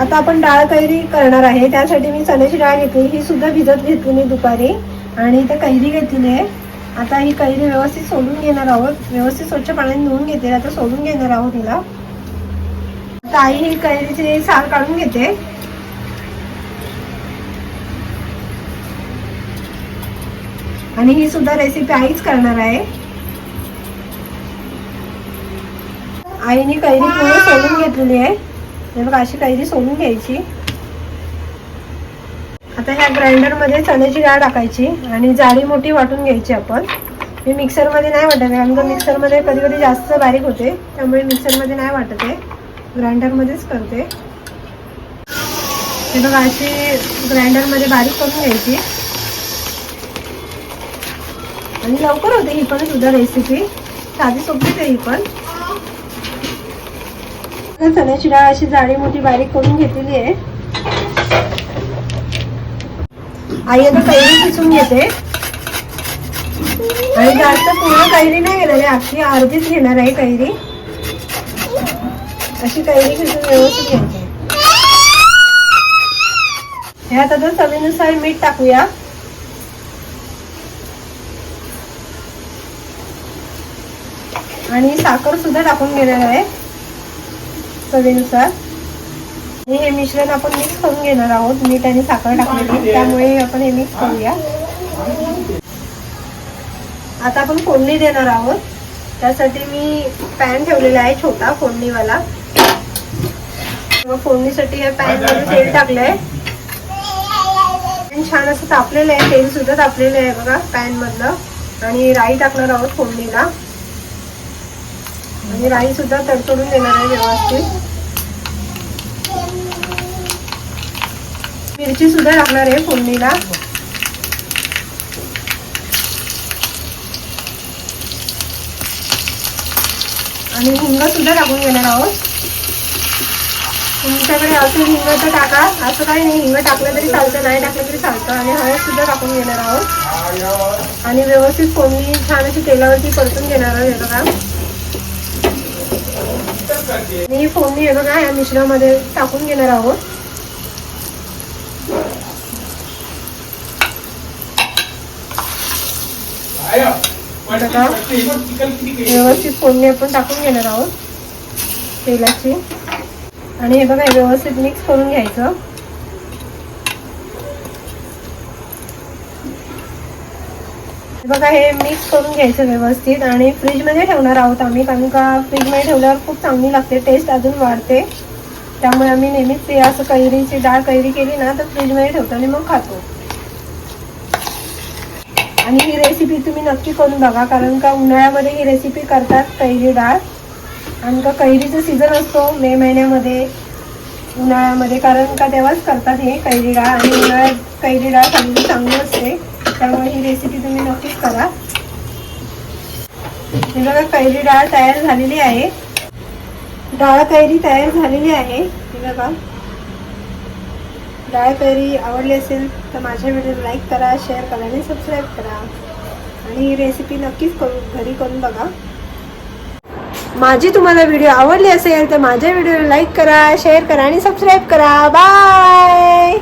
आता आपण डाळ कैरी करणार आहे. त्यासाठी मी चण्याची डाळ घेतली. ही सुद्धा भिजत घेतली मी दुपारी. आणि इथे कैरी घेतलेली आहे. आता ही कैरी व्यवस्थित सोडून घेणार आहोत. व्यवस्थित स्वच्छ पाण्याने धुवून घेते. आता सोडून घेणार आहोत हिला. आता आई ही कैरीची साल काढून घेते. आणि ही सुद्धा रेसिपी आईच करणार आहे. आईने कैरी पूर्ण सोलून घेतलेली आहे. हे बघा अशी कैरी सोलून घ्यायची. आता ह्या ग्राइंडरमध्ये चण्याची डाळ टाकायची आणि जाडी मोठी वाटून घ्यायची आपण. मी मिक्सरमध्ये नाही वाटत आहे कारण मिक्सरमध्ये कधी कधी जास्त बारीक होते त्यामुळे मिक्सरमध्ये नाही वाटत आहे. ग्राइंडरमध्येच करते. हे बघा अशी ग्राइंडरमध्ये बारीक करून घ्यायची. आणि लवकर होते ही पण सुद्धा रेसिपी साधी सोपीच आहे ही पण. चण्याची डाळ अशी जाडी मोठी बारीक करून घेतलेली आहे. आई आता कैरी किसून घेते. आणि जास्त पूर्ण कैरी नाही घेणार आहे अख्खी अर्धीच घेणार आहे कैरी. अशी कैरी किसून व्यवस्थित घ्यायची हे आता चवीनुसार मीठ टाकूया. आणि साखर सुद्धा टाकून घेणार आहे. चवीनुसार आणि हे मिश्रण आपण मिक्स करून घेणार आहोत. मीठ आणि साखर टाकलेली. त्यामुळे आपण हे मिक्स करूया. आता आपण फोडणी देणार आहोत. त्यासाठी मी पॅन ठेवलेला आहे छोटा फोडणीवाला. मग फोडणीसाठी या पॅनमध्ये तेल टाकलंय. पॅन छान असं तापलेलं आहे. तेल सुद्धा तापलेलं आहे बघा पॅन मधलं. आणि राई टाकणार आहोत फोडणीला. आणि राई सुद्धा तडतडून देणार आहे व्यवस्थित. मिरची सुद्धा टाकणार आहे फोडणीला. आणि हिंग सुद्धा टाकून घेणार आहोत. तुमच्याकडे असं हिंग तर टाका. असं काही नाही हिंग टाकलं तरी चालतं नाही टाकलं तरी चालतं. आणि हळद सुद्धा टाकून घेणार आहोत. आणि व्यवस्थित फोडणी छान अशी तेलावरती परतून घेणार आहोत हे बघा. मी फोडणी आहे बघा या मिश्रामध्ये टाकून घेणार आहोत. बघा व्यवस्थित फोडणी आपण टाकून घेणार आहोत. तेलाची. आणि हे बघा व्यवस्थित मिक्स करून घ्यायचं. बघा हे मिक्स करून घ्यायचं व्यवस्थित. आणि फ्रीजमध्ये ठेवणार आहोत आम्ही कारण का फ्रीजमध्ये ठेवल्यावर खूप चांगली लागते टेस्ट अजून वाढते. त्यामुळे आम्ही नेहमीच ते असं कैरीची डाळ कैरी केली ना तर फ्रीजमध्ये ठेवतो आणि मग खातो. आणि ही रेसिपी तुम्ही नक्की करून बघा कारण का उन्हाळ्यामध्ये ही रेसिपी करतात कैरी डाळ. आणि का कैरीचा सीझन असतो मे महिन्यामध्ये उन्हाळ्यामध्ये कारण का तेव्हाच करतात हे कैरी डाळ. आणि उन्हाळ्यात कैरी डाळ खाल्ली चांगली असते. त्यामुळे ही रेसिपी तुम्ही नक्कीच करा. हे बघा कैरी डाळ तयार झालेली आहे. डाळ कैरी तयार झालेली आहे. हे बघा. डाळ कैरी आवडली असेल तर माझ्या व्हिडिओ लाईक करा शेअर करा आणि सबस्क्राईब करा. आणि ही रेसिपी नक्कीच करू घरी करून बघा. माझी तुम्हाला व्हिडिओ आवडली असेल तर माझ्या व्हिडिओला लाईक करा शेअर करा आणि सबस्क्राईब करा. बाय